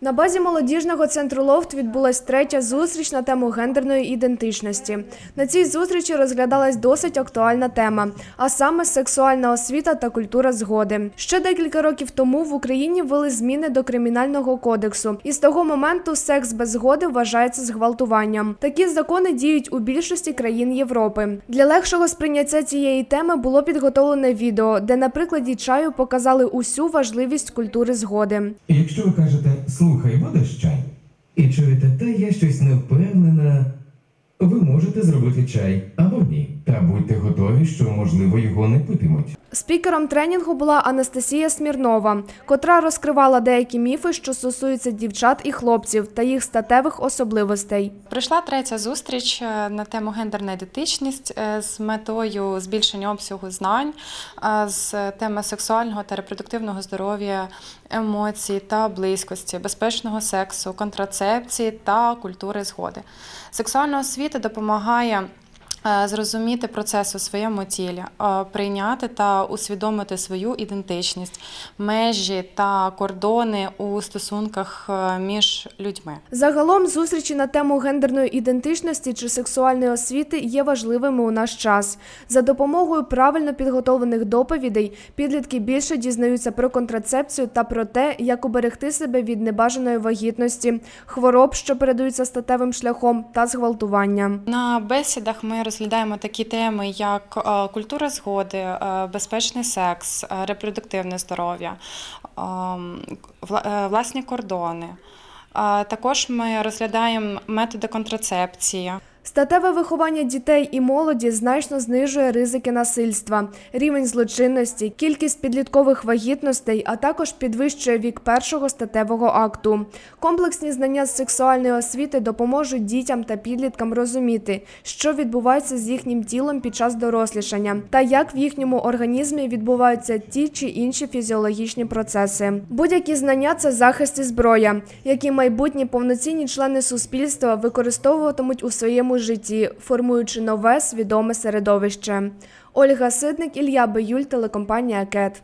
На базі молодіжного центру Лофт відбулась третя зустріч на тему гендерної ідентичності. На цій зустрічі розглядалась досить актуальна тема, а саме сексуальна освіта та культура згоди. Ще декілька років тому в Україні ввели зміни до кримінального кодексу, і з того моменту секс без згоди вважається зґвалтуванням. Такі закони діють у більшості країн Європи. Для легшого сприйняття цієї теми було підготовлене відео, де на прикладі чаю показали усю важливість культури згоди. Якщо ви кажете слухай, будеш чай, і чуєте, та я щось не впевнена, ви можете зробити чай або ні. Що можливо його не питимуть. Спікером тренінгу була Анастасія Смірнова, котра розкривала деякі міфи, що стосуються дівчат і хлопців та їх статевих особливостей. Прийшла третя зустріч е, на тему гендерна ідентичність е, з метою збільшення обсягу знань е, з теми сексуального та репродуктивного здоров'я, емоцій та близькості, безпечного сексу, контрацепції та культури згоди. Сексуальна освіта допомагає. Е, Зрозуміти процес у своєму тілі, е, прийняти та усвідомити свою ідентичність, межі та кордони у стосунках е, між людьми. Загалом зустрічі на тему гендерної ідентичності чи сексуальної освіти є важливими у наш час. За допомогою правильно підготовлених доповідей підлітки більше дізнаються про контрацепцію та про те, як уберегти себе від небажаної вагітності, хвороб, що передаються статевим шляхом, та зґвалтування. На бесідах ми розглядаємо такі теми, як е, культура згоди, е, безпечний секс, е, репродуктивне здоров'я, е, е, власні кордони. Також ми розглядаємо методи контрацепції. Статеве виховання дітей і молоді значно знижує ризики насильства, рівень злочинності, кількість підліткових вагітностей, а також підвищує вік першого статевого акту. Комплексні знання з сексуальної освіти допоможуть дітям та підліткам розуміти, що відбувається з їхнім тілом під час дорослішання, та як в їхньому організмі відбуваються ті чи інші фізіологічні процеси. Будь-які знання це захист і зброя, які майбутні повноцінні члени суспільства використовуватимуть у своєму житті, формуючи нове свідоме середовище. Ольга Сидник, Ілля Биюль, телекомпанія КЕТ.